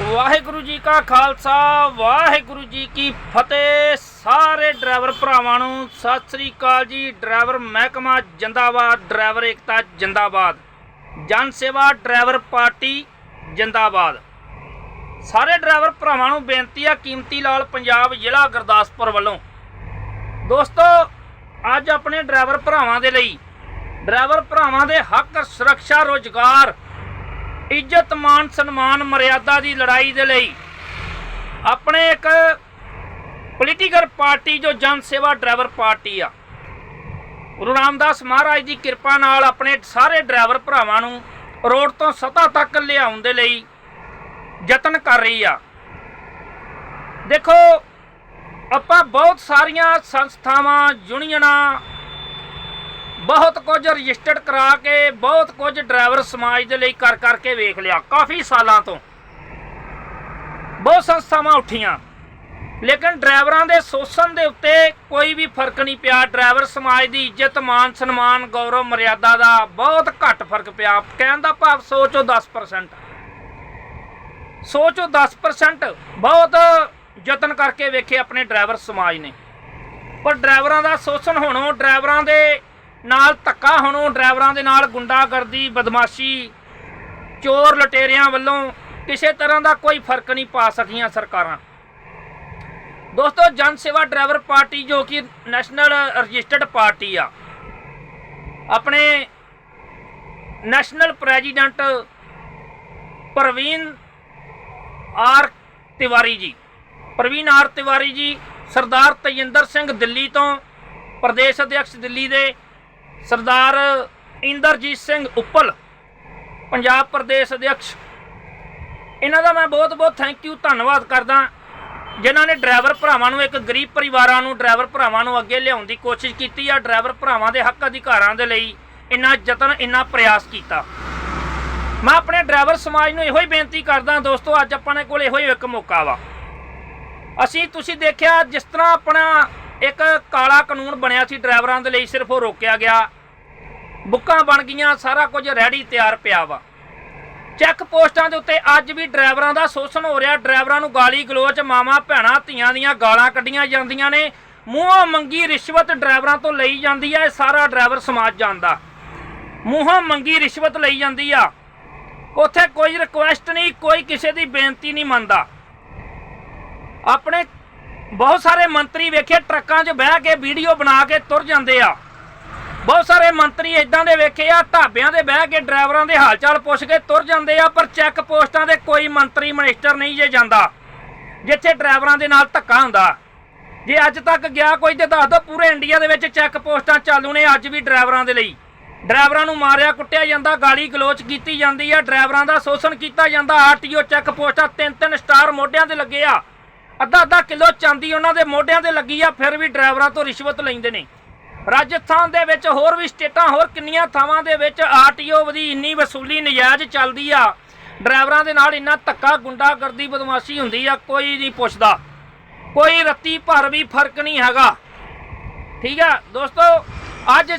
ਵਾਹਿਗੁਰੂ ਜੀ ਕਾ ਖਾਲਸਾ, ਵਾਹਿਗੁਰੂ ਜੀ ਕੀ ਫਤਿਹ। ਸਾਰੇ ਡਰਾਈਵਰ ਭਰਾਵਾਂ ਨੂੰ ਸਤਿ ਸ੍ਰੀ ਅਕਾਲ ਜੀ। ਡਰਾਈਵਰ ਮਹਿਕਮਾ ਜਿੰਦਾਬਾਦ, ਡਰਾਈਵਰ ਏਕਤਾ ਜਿੰਦਾਬਾਦ, ਜਨ ਸੇਵਾ ਡਰਾਈਵਰ ਪਾਰਟੀ ਜਿੰਦਾਬਾਦ। ਸਾਰੇ ਡਰਾਈਵਰ ਭਰਾਵਾਂ ਨੂੰ ਬੇਨਤੀ ਆ ਕੀਮਤੀ ਲਾਲ ਪੰਜਾਬ ਜ਼ਿਲ੍ਹਾ ਗੁਰਦਾਸਪੁਰ ਵੱਲੋਂ। ਦੋਸਤੋ, ਅੱਜ ਆਪਣੇ ਡਰਾਈਵਰ ਭਰਾਵਾਂ ਦੇ ਲਈ, ਡਰਾਈਵਰ ਭਰਾਵਾਂ ਦੇ ਹੱਕ, ਸੁਰੱਖਿਆ, ਰੋਜ਼ਗਾਰ ਇੱਜ਼ਤ ਮਾਨ ਸਨਮਾਨ, ਮਰਿਆਦਾ ਦੀ ਲੜਾਈ ਦੇ ਲਈ ਆਪਣੇ ਇੱਕ ਪੋਲੀਟੀਕਲ ਪਾਰਟੀ ਜੋ ਜਨ ਸੇਵਾ ਡਰਾਈਵਰ ਪਾਰਟੀ ਆ। ਗੁਰੂ ਰਾਮਦਾਸ ਮਹਾਰਾਜ ਦੀ ਕਿਰਪਾ ਨਾਲ ਆਪਣੇ ਸਾਰੇ ਡਰਾਈਵਰ ਭਰਾਵਾਂ ਨੂੰ ਰੋਡ ਤੋਂ ਸਤਾ ਤੱਕ ਲਿਆਉਣ ਦੇ ਲਈ ਯਤਨ ਕਰ ਰਹੀ ਆ। ਦੇਖੋ, ਆਪਾਂ ਬਹੁਤ ਸਾਰੀਆਂ ਸੰਸਥਾਵਾਂ, ਯੂਨੀਅਨਾਂ ਬਹੁਤ ਕੁਝ ਰਜਿਸਟਰਡ ਕਰਾ ਕੇ, ਬਹੁਤ ਕੁਝ ਡਰਾਈਵਰ ਸਮਾਜ ਦੇ ਲਈ ਕਰ ਕਰਕੇ ਵੇਖ ਲਿਆ, ਕਾਫੀ ਸਾਲਾਂ ਤੋਂ। ਬਹੁਤ ਸੰਸਥਾਵਾਂ ਉੱਠੀਆਂ। ਲੇਕਿਨ ਡਰਾਈਵਰਾਂ ਦੇ ਸ਼ੋਸ਼ਣ ਦੇ ਉੱਤੇ ਕੋਈ ਵੀ ਫ਼ਰਕ ਨਹੀਂ ਪਿਆ। ਡਰਾਈਵਰ ਸਮਾਜ ਦੀ ਇੱਜ਼ਤ, ਮਾਨ ਸਨਮਾਨ, ਗੌਰਵ, ਮਰਿਆਦਾ ਦਾ ਬਹੁਤ ਘੱਟ ਫ਼ਰਕ ਪਿਆ। ਕਹਿਣ ਦਾ ਭਾਵ ਸੋਚੋ 10% ਸੋਚੋ 10% ਬਹੁਤ ਯਤਨ ਕਰਕੇ ਵੇਖੇ ਆਪਣੇ ਡਰਾਈਵਰ ਸਮਾਜ ਨੇ। ਪਰ ਡਰਾਈਵਰਾਂ ਦਾ ਸ਼ੋਸ਼ਣ ਹੋਣੋਂ ਡਰਾਈਵਰਾਂ ਦੇ ਨਾਲ ਧੱਕਾ ਹੋਣੋਂ ਡਰਾਈਵਰਾਂ ਦੇ ਨਾਲ ਗੁੰਡਾਗਰਦੀ, ਬਦਮਾਸ਼ੀ, ਚੋਰ ਲਟੇਰਿਆਂ ਵੱਲੋਂ ਕਿਸੇ ਤਰ੍ਹਾਂ ਦਾ ਕੋਈ ਫ਼ਰਕ ਨਹੀਂ ਪਾ ਸਕੀਆਂ ਸਰਕਾਰਾਂ। ਦੋਸਤੋ, ਜਨ ਸੇਵਾ ਡਰਾਈਵਰ ਪਾਰਟੀ ਜੋ ਕਿ ਨੈਸ਼ਨਲ ਰਜਿਸਟਰਡ ਪਾਰਟੀ ਆ, ਆਪਣੇ national president Praveen R Tiwari ji, Praveen R Tiwari ਜੀ ਸਰਦਾਰ ਤਜਿੰਦਰ ਸਿੰਘ ਦਿੱਲੀ ਤੋਂ, ਪ੍ਰਦੇਸ਼ ਅਧਿਕਸ਼ ਦਿੱਲੀ ਦੇ ਸਰਦਾਰ ਇੰਦਰਜੀਤ ਸਿੰਘ ਉੱਪਲ, ਪੰਜਾਬ ਪ੍ਰਦੇਸ਼ ਅਧਿਕਸ਼ ਇਹਨਾਂ ਦਾ ਮੈਂ ਬਹੁਤ ਬਹੁਤ ਥੈਂਕ ਯੂ ਧੰਨਵਾਦ ਕਰਦਾ। ਜਿਨ੍ਹਾਂ ਨੇ ਡਰਾਈਵਰ ਭਰਾਵਾਂ ਨੂੰ, ਇੱਕ ਗਰੀਬ ਪਰਿਵਾਰਾਂ ਨੂੰ, ਡਰਾਈਵਰ ਭਰਾਵਾਂ ਨੂੰ ਅੱਗੇ ਲਿਆਉਣ ਦੀ ਕੋਸ਼ਿਸ਼ ਕੀਤੀ ਆ, ਡਰਾਈਵਰ ਭਰਾਵਾਂ ਦੇ ਹੱਕ ਅਧਿਕਾਰਾਂ ਦੇ ਲਈ ਇੰਨਾ ਯਤਨ, ਇੰਨਾ ਪ੍ਰਯਾਸ ਕੀਤਾ। ਮੈਂ ਆਪਣੇ ਡਰਾਈਵਰ ਸਮਾਜ ਨੂੰ ਇਹੋ ਹੀ ਬੇਨਤੀ ਕਰਦਾ, ਦੋਸਤੋ, ਅੱਜ ਆਪਣੇ ਕੋਲ ਇਹੋ ਹੀ ਇੱਕ ਮੌਕਾ ਵਾ। ਅਸੀਂ, ਤੁਸੀਂ ਦੇਖਿਆ, ਜਿਸ ਤਰ੍ਹਾਂ ਆਪਣਾ ਇੱਕ ਕਾਲਾ ਕਾਨੂੰਨ ਬਣਿਆ ਸੀ ਡਰਾਈਵਰਾਂ ਦੇ ਲਈ, ਸਿਰਫ ਉਹ ਰੋਕਿਆ ਗਿਆ। ਬੁੱਕਾਂ ਬਣ ਗਈਆਂ, ਸਾਰਾ ਕੁਝ ਰੈਡੀ, ਤਿਆਰ ਪਿਆ ਵਾ। ਚੈੱਕ ਪੋਸਟਾਂ ਦੇ ਉੱਤੇ ਅੱਜ ਵੀ ਡਰਾਈਵਰਾਂ ਦਾ ਸ਼ੋਸ਼ਣ ਹੋ ਰਿਹਾ। ਡਰਾਈਵਰਾਂ ਨੂੰ ਗਾਲੀ ਗਲੋਚ, ਮਾਵਾਂ, ਭੈਣਾਂ, ਧੀਆਂ ਦੀਆਂ ਗਾਲਾਂ ਕੱਢੀਆਂ ਜਾਂਦੀਆਂ ਨੇ। ਮੂੰਹੋਂ ਮੰਗੀ ਰਿਸ਼ਵਤ ਡਰਾਈਵਰਾਂ ਤੋਂ ਲਈ ਜਾਂਦੀ ਆ, ਇਹ ਸਾਰਾ ਡਰਾਈਵਰ ਸਮਾਜ ਜਾਣਦਾ। ਮੂੰਹੋਂ ਮੰਗੀ ਰਿਸ਼ਵਤ ਲਈ ਜਾਂਦੀ ਆ। ਉੱਥੇ ਕੋਈ ਰਿਕੁਐਸਟ ਨਹੀਂ, ਕੋਈ ਕਿਸੇ ਦੀ ਬੇਨਤੀ ਨਹੀਂ ਮੰਨਦਾ। ਆਪਣੇ ਬਹੁਤ ਸਾਰੇ ਮੰਤਰੀ ਵੇਖੇ, ਟਰੱਕਾਂ 'ਚ ਬਹਿ ਕੇ ਵੀਡੀਓ ਬਣਾ ਕੇ ਤੁਰ ਜਾਂਦੇ ਆ। ਬਹੁਤ ਸਾਰੇ ਮੰਤਰੀ ਇਦਾਂ ਦੇ ਵੇਖੇ ਆ, ਢਾਬਿਆਂ ਦੇ ਬਹਿ ਕੇ ਡਰਾਈਵਰਾਂ ਦੇ ਹਾਲ ਪੁੱਛ ਕੇ ਤੁਰ ਜਾਂਦੇ ਆ, ਪਰ ਚੈੱਕ ਪੋਸਟਾਂ ਦੇ ਕੋਈ ਮੰਤਰੀ ਮਿਨਿਸਟਰ ਨਹੀਂ ਜੇ ਜਾਂਦਾ, ਜਿੱਥੇ ਡਰਾਈਵਰਾਂ ਦੇ ਨਾਲ ਧੱਕਾ ਹੁੰਦਾ। ਜੇ ਅੱਜ ਤੱਕ ਗਿਆ ਕੋਈ ਤੇ ਦੱਸ ਦੋ, ਪੂਰੇ ਇੰਡੀਆ ਦੇ ਵਿੱਚ ਚੈੱਕ ਪੋਸਟਾਂ ਚਾਲੂ ਨੇ ਅੱਜ ਵੀ ਡਰਾਈਵਰਾਂ ਦੇ ਲਈ। ਡਰਾਈਵਰਾਂ ਨੂੰ ਮਾਰਿਆ, ਕੁੱਟਿਆ ਜਾਂਦਾ, ਗਾਲੀ ਗਲੋਚ ਕੀਤੀ ਜਾਂਦੀ ਆ, ਡਰਾਈਵਰਾਂ ਦਾ ਸ਼ੋਸ਼ਣ ਕੀਤਾ ਜਾਂਦਾ, ਆਰਟੀਓ ਚੈੱਕ ਪੋਸਟਾਂ ਤਿੰਨ ਤਿੰਨ ਸਟਾਰ ਮੋਢਿਆਂ ਤੇ ਲੱਗੇ ਆ। ਅੱਧਾ ਅੱਧਾ ਕਿਲੋ ਚਾਂਦੀ ਉਹਨਾਂ ਦੇ ਮੋਢਿਆਂ ਤੇ ਲੱਗੀ ਆ, ਫਿਰ ਵੀ ਡਰਾਈਵਰਾਂ ਤੋਂ ਰਿਸ਼ਵਤ ਲੈਂਦੇ ਨੇ। ਰਾਜਸਥਾਨ ਦੇ ਵਿੱਚ ਹੋਰ ਵੀ ਸਟੇਟਾਂ, ਹੋਰ ਕਿੰਨੀਆਂ ਥਾਵਾਂ ਦੇ ਵਿੱਚ ਆਰਟੀਓ ਦੀ ਇੰਨੀ ਵਸੂਲੀ ਨਜਾਇਜ਼ ਚੱਲਦੀ ਆ। ਡਰਾਈਵਰਾਂ ਦੇ ਨਾਲ ਇੰਨਾ ਧੱਕਾ ਗੁੰਡਾਗਰਦੀ ਬਦਮਾਸ਼ੀ ਹੁੰਦੀ ਆ, ਕੋਈ ਨਹੀਂ ਪੁੱਛਦਾ। ਕੋਈ ਰੱਤੀ ਭਰ ਵੀ ਫ਼ਰਕ ਨਹੀਂ ਹੈਗਾ। ਠੀਕ ਆ, ਦੋਸਤੋ, ਅੱਜ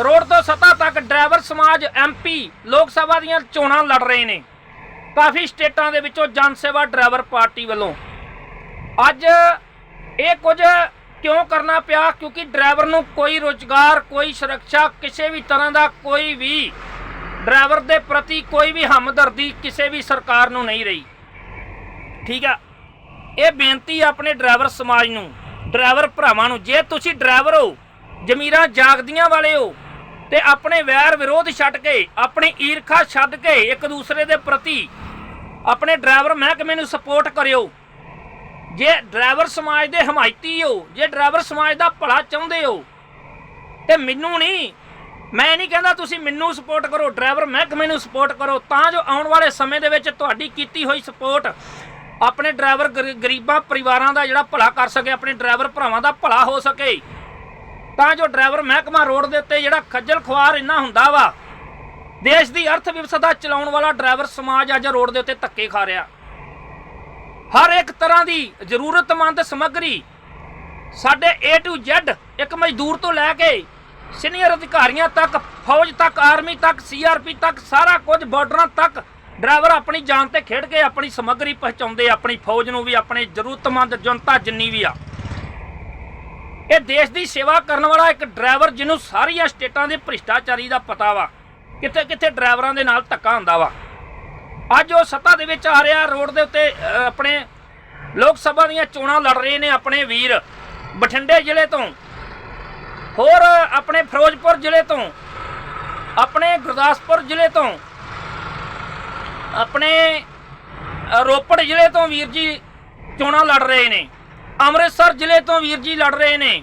ਰੋਡ ਤੋਂ ਸਤਾ ਤੱਕ ਡਰਾਈਵਰ ਸਮਾਜ ਐਮਪੀ ਲੋਕ ਸਭਾ ਦੀਆਂ ਚੋਣਾਂ ਲੜ ਰਹੇ ਨੇ। ਕਾਫੀ ਸਟੇਟਾਂ ਦੇ ਵਿੱਚੋਂ ਜਨ ਸੇਵਾ ਡਰਾਈਵਰ ਪਾਰਟੀ ਵੱਲੋਂ। ਅੱਜ ਇਹ ਕੁਝ ਕਿਉਂ ਕਰਨਾ ਪਿਆ? ਕਿਉਂਕਿ ਡਰਾਈਵਰ ਨੂੰ ਕੋਈ ਰੋਜ਼ਗਾਰ, ਕੋਈ ਸੁਰੱਖਿਆ, ਕਿਸੇ ਵੀ ਤਰ੍ਹਾਂ ਦਾ ਕੋਈ ਵੀ ਡਰਾਈਵਰ ਦੇ ਪ੍ਰਤੀ ਕੋਈ ਵੀ ਹਮਦਰਦੀ ਕਿਸੇ ਵੀ ਸਰਕਾਰ ਨੂੰ ਨਹੀਂ ਰਹੀ। ਠੀਕ ਆ? ਇਹ ਬੇਨਤੀ ਆਪਣੇ ਡਰਾਈਵਰ ਸਮਾਜ ਨੂੰ, ਡਰਾਈਵਰ ਭਰਾਵਾਂ ਨੂੰ, ਜੇ ਤੁਸੀਂ ਡਰਾਈਵਰ ਹੋ, ਜ਼ਮੀਰਾਂ ਜਾਗਦੀਆਂ ਵਾਲੇ ਹੋ, ਤੇ ਆਪਣੇ ਵੈਰ ਵਿਰੋਧ ਛੱਡ ਕੇ, ਆਪਣੀ ਈਰਖਾ ਛੱਡ ਕੇ ਇੱਕ ਦੂਸਰੇ ਦੇ ਪ੍ਰਤੀ ਆਪਣੇ ਡਰਾਈਵਰ ਮਹਿਕਮੇ ਨੂੰ ਸਪੋਰਟ ਕਰਿਓ। ਜੇ ਡਰਾਈਵਰ ਸਮਾਜ ਦੇ ਹਮਾਇਤੀ ਹੋ, ਜੇ ਡਰਾਈਵਰ ਸਮਾਜ ਦਾ ਭਲਾ ਚਾਹੁੰਦੇ ਹੋ, ਤੇ ਮੈਨੂੰ ਨਹੀਂ, ਮੈਂ ਨਹੀਂ ਕਹਿੰਦਾ ਤੁਸੀਂ ਮੈਨੂੰ ਸਪੋਰਟ ਕਰੋ, ਡਰਾਈਵਰ ਮਹਿਕਮੇ ਨੂੰ ਸਪੋਰਟ ਕਰੋ, ਤਾਂ ਜੋ ਆਉਣ ਵਾਲੇ ਸਮੇਂ ਦੇ ਵਿੱਚ ਤੁਹਾਡੀ ਕੀਤੀ ਹੋਈ ਸਪੋਰਟ ਆਪਣੇ ਡਰਾਈਵਰ ਗਰੀ- ਗਰੀਬਾਂ ਪਰਿਵਾਰਾਂ ਦਾ ਜਿਹੜਾ ਭਲਾ ਕਰ ਸਕੇ, ਆਪਣੇ ਡਰਾਈਵਰ ਭਰਾਵਾਂ ਦਾ ਭਲਾ ਹੋ ਸਕੇ, ਤਾਂ ਜੋ ਡਰਾਈਵਰ ਮਹਿਕਮਾ ਰੋਡ ਦੇ ਉੱਤੇ ਜਿਹੜਾ ਖੱਜਲ ਖੁਆਰ ਇੰਨਾ ਹੁੰਦਾ ਵਾ, ਦੇਸ਼ ਦੀ ਅਰਥ ਵਿਵਸਥਾ ਚਲਾਉਣ ਵਾਲਾ ਡਰਾਈਵਰ ਸਮਾਜ ਅੱਜ ਰੋਡ ਦੇ ਉੱਤੇ ਧੱਕੇ ਖਾ ਰਿਹਾ। ਹਰ ਇੱਕ ਤਰ੍ਹਾਂ ਦੀ ਜ਼ਰੂਰਤਮੰਦ ਸਮੱਗਰੀ ਸਾਡੇ A to Z ਇੱਕ ਮਜ਼ਦੂਰ ਤੋਂ ਲੈ ਕੇ ਸੀਨੀਅਰ ਅਧਿਕਾਰੀਆਂ ਤੱਕ, ਫੌਜ ਤੱਕ, ਆਰਮੀ ਤੱਕ ਸੀਆਰਪੀ ਤੱਕ, ਸਾਰਾ ਕੁਝ ਬਾਰਡਰਾਂ ਤੱਕ ਡਰਾਈਵਰ ਆਪਣੀ ਜਾਨ ਤੇ ਖੇਡ ਕੇ ਆਪਣੀ ਸਮੱਗਰੀ ਪਹੁੰਚਾਉਂਦੇ ਆਪਣੀ ਫੌਜ ਨੂੰ ਵੀ, ਆਪਣੇ ਜ਼ਰੂਰਤਮੰਦ ਜਨਤਾ ਜਿੰਨੀ ਵੀ ਆ। ਇਹ ਦੇਸ਼ ਦੀ ਸੇਵਾ ਕਰਨ ਵਾਲਾ ਇੱਕ ਡਰਾਈਵਰ ਜਿਹਨੂੰ ਸਾਰੀਆਂ ਸਟੇਟਾਂ ਦੇ ਭ੍ਰਿਸ਼ਟਾਚਾਰੀ ਦਾ ਪਤਾ ਵਾ ਕਿੱਥੇ ਕਿੱਥੇ ਡਰਾਈਵਰਾਂ ਦੇ ਨਾਲ ਧੱਕਾ ਹੁੰਦਾ ਵਾ। ਅੱਜ ਉਹ ਸੱਤਾ ਦੇ ਵਿੱਚ ਆ ਰਿਹਾ, ਰੋਡ ਦੇ ਉੱਤੇ ਆਪਣੇ ਲੋਕ ਸਭਾ ਦੀਆਂ ਚੋਣਾਂ ਲੜ ਰਹੇ ਨੇ ਆਪਣੇ ਵੀਰ ਬਠਿੰਡੇ ਜ਼ਿਲ੍ਹੇ ਤੋਂ। ਹੋਰ ਆਪਣੇ ਫਿਰੋਜ਼ਪੁਰ ਜ਼ਿਲ੍ਹੇ ਤੋਂ, ਆਪਣੇ ਗੁਰਦਾਸਪੁਰ ਜ਼ਿਲ੍ਹੇ ਤੋਂ, ਆਪਣੇ ਰੋਪੜ ਜ਼ਿਲ੍ਹੇ ਤੋਂ ਵੀਰ ਜੀ ਚੋਣਾਂ ਲੜ ਰਹੇ ਨੇ। ਅੰਮ੍ਰਿਤਸਰ ਜ਼ਿਲ੍ਹੇ ਤੋਂ ਵੀਰ ਜੀ ਲੜ ਰਹੇ ਨੇ।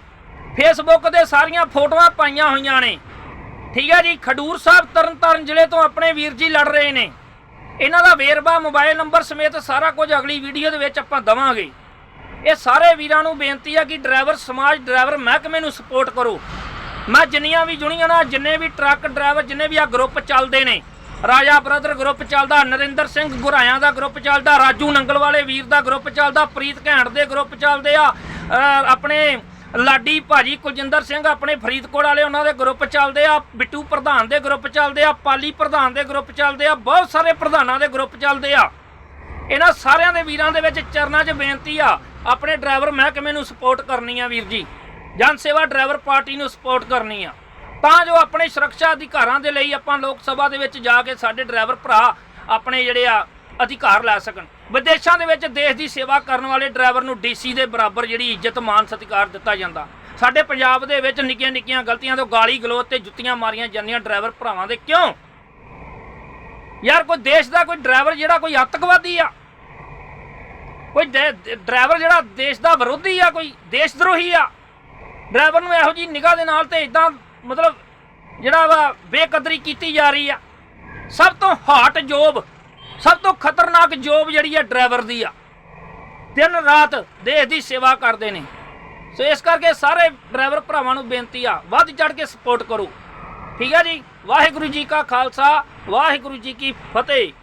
ਫੇਸਬੁੱਕ ਤੇ ਸਾਰੀਆਂ ਫੋਟੋਆਂ ਪਾਈਆਂ ਹੋਈਆਂ ਨੇ। ਠੀਕ ਹੈ ਜੀ, ਖਡੂਰ ਸਾਹਿਬ ਤਰਨਤਾਰਨ ਜ਼ਿਲ੍ਹੇ ਤੋਂ ਆਪਣੇ ਵੀਰ ਜੀ ਲੜ ਰਹੇ ਨੇ। ਇਹਨਾਂ ਦਾ ਵੇਰਵਾ ਮੋਬਾਈਲ ਨੰਬਰ ਸਮੇਤ ਸਾਰਾ ਕੁਝ ਅਗਲੀ ਵੀਡੀਓ ਦੇ ਵਿੱਚ ਆਪਾਂ ਦਵਾਂਗੇ। ਇਹ ਸਾਰੇ ਵੀਰਾਂ ਨੂੰ ਬੇਨਤੀ ਆ ਕਿ ਡਰਾਈਵਰ ਸਮਾਜ, ਡਰਾਈਵਰ ਮਹਿਕਮੇ ਨੂੰ ਸਪੋਰਟ ਕਰੋ। ਮੈਂ ਜਿੰਨੀਆਂ ਵੀ ਜੁਨੀਆਂ ਜਿੰਨੇ ਵੀ ਟਰੱਕ ਡਰਾਈਵਰ, ਜਿੰਨੇ ਵੀ ਆ ਗਰੁੱਪ ਚੱਲਦੇ ਨੇ, ਰਾਜਾ ਬ੍ਰਦਰ ਗਰੁੱਪ ਚੱਲਦਾ, ਨਰਿੰਦਰ ਸਿੰਘ ਗੁਰਾਇਆਂ ਦਾ ਗਰੁੱਪ ਚੱਲਦਾ, ਰਾਜੂ ਨੰਗਲ ਵਾਲੇ ਵੀਰ ਦਾ ਗਰੁੱਪ ਚੱਲਦਾ, ਪ੍ਰੀਤ ਘੈਂਟ ਦੇ ਗਰੁੱਪ ਚੱਲਦੇ ਆ ਆਪਣੇ ਲਾਡੀ ਭਾਜੀ ਕੁਲਜਿੰਦਰ ਸਿੰਘ ਆਪਣੇ ਫਰੀਦਕੋਟ ਵਾਲੇ, ਉਹਨਾਂ ਦੇ ਗਰੁੱਪ ਚੱਲਦੇ ਆ, ਬਿੱਟੂ ਪ੍ਰਧਾਨ ਦੇ ਗਰੁੱਪ ਚੱਲਦੇ ਆ, ਪਾਲੀ ਪ੍ਰਧਾਨ ਦੇ ਗਰੁੱਪ ਚੱਲਦੇ ਆ, ਬਹੁਤ ਸਾਰੇ ਪ੍ਰਧਾਨਾਂ ਦੇ ਗਰੁੱਪ ਚੱਲਦੇ ਆ। ਇਹਨਾਂ ਸਾਰਿਆਂ ਦੇ ਵੀਰਾਂ ਦੇ ਵਿੱਚ ਚਰਨਾਂ 'ਚ ਬੇਨਤੀ ਆ, ਆਪਣੇ ਡਰਾਈਵਰ ਮਹਿਕਮੇ ਨੂੰ ਸਪੋਰਟ ਕਰਨੀ ਆ ਵੀਰ ਜੀ। ਜਨ ਸੇਵਾ ਡਰਾਈਵਰ ਪਾਰਟੀ ਨੂੰ ਸਪੋਰਟ ਕਰਨੀ ਆ। ਤਾਂ ਜੋ ਆਪਣੇ ਸੁਰੱਖਿਆ ਅਧਿਕਾਰਾਂ ਦੇ ਲਈ ਆਪਾਂ ਲੋਕ ਸਭਾ ਦੇ ਵਿੱਚ ਜਾ ਕੇ ਸਾਡੇ ਡਰਾਈਵਰ ਭਰਾ ਆਪਣੇ ਜਿਹੜੇ ਆ ਅਧਿਕਾਰ ਲੈ ਸਕਣ। ਵਿਦੇਸ਼ਾਂ ਦੇ ਵਿੱਚ ਦੇਸ਼ ਦੀ ਸੇਵਾ ਕਰਨ ਵਾਲੇ ਡਰਾਈਵਰ ਨੂੰ ਡੀਸੀ ਦੇ ਬਰਾਬਰ ਜਿਹੜੀ ਇੱਜ਼ਤ, ਮਾਨ, ਸਤਿਕਾਰ ਦਿੱਤਾ ਜਾਂਦਾ। ਸਾਡੇ ਪੰਜਾਬ ਦੇ ਵਿੱਚ ਨਿੱਕੀਆਂ ਨਿੱਕੀਆਂ ਗਲਤੀਆਂ ਤੋਂ ਗਾਲੀ ਗਲੋਚ ਤੇ ਜੁੱਤੀਆਂ ਮਾਰੀਆਂ ਜਾਂਦੀਆਂ ਡਰਾਈਵਰ ਭਰਾਵਾਂ ਦੇ ਕਿਉਂ? ਯਾਰ ਕੋਈ ਦੇਸ਼ ਦਾ ਕੋਈ ਡਰਾਈਵਰ ਜਿਹੜਾ ਕੋਈ ਅੱਤਕਵਾਦੀ ਆ? ਕੋਈ ਡਰਾਈਵਰ ਜਿਹੜਾ ਦੇਸ਼ ਦਾ ਵਿਰੋਧੀ ਆ ਕੋਈ? ਦੇਸ਼ ਦਰੋਹੀ ਆ? ਡਰਾਈਵਰ ਨੂੰ ਇਹੋ ਜੀ ਨਿਗਾਹ ਦੇ ਨਾਲ ਤੇ ਇਦਾਂ ਮਤਲਬ ਜਿਹੜਾ ਵਾ ਬੇਕਦਰੀ ਕੀਤੀ ਜਾ ਰਹੀ ਆ। ਸਭ ਤੋਂ ਹਾਟ ਜੋਬ ਸਭ ਤੋਂ ਖਤਰਨਾਕ ਜੋਬ ਜਿਹੜੀ ਆ ਡਰਾਈਵਰ ਦੀ ਆ। ਦਿਨ ਰਾਤ ਦੇਸ਼ ਦੀ ਸੇਵਾ ਕਰਦੇ ਨੇ। ਸੋ ਇਸ ਕਰਕੇ ਸਾਰੇ ਡਰਾਈਵਰ ਭਰਾਵਾਂ ਨੂੰ ਬੇਨਤੀ ਆ, ਵੱਧ ਚੜ ਕੇ ਸਪੋਰਟ ਕਰੋ। ਠੀਕ ਹੈ ਜੀ? ਵਾਹਿਗੁਰੂ ਜੀ ਕਾ ਖਾਲਸਾ, ਵਾਹਿਗੁਰੂ ਜੀ ਕੀ ਫਤਿਹ।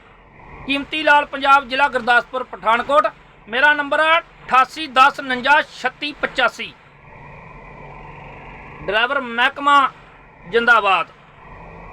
ਕੀਮਤੀ ਲਾਲ ਪੰਜਾਬ ਜ਼ਿਲ੍ਹਾ ਗੁਰਦਾਸਪੁਰ, ਪਠਾਨਕੋਟ। ਮੇਰਾ ਨੰਬਰ ਹੈ 8810493685 ਡਰਾਈਵਰ ਮਹਿਕਮਾ ਜਿੰਦਾਬਾਦ।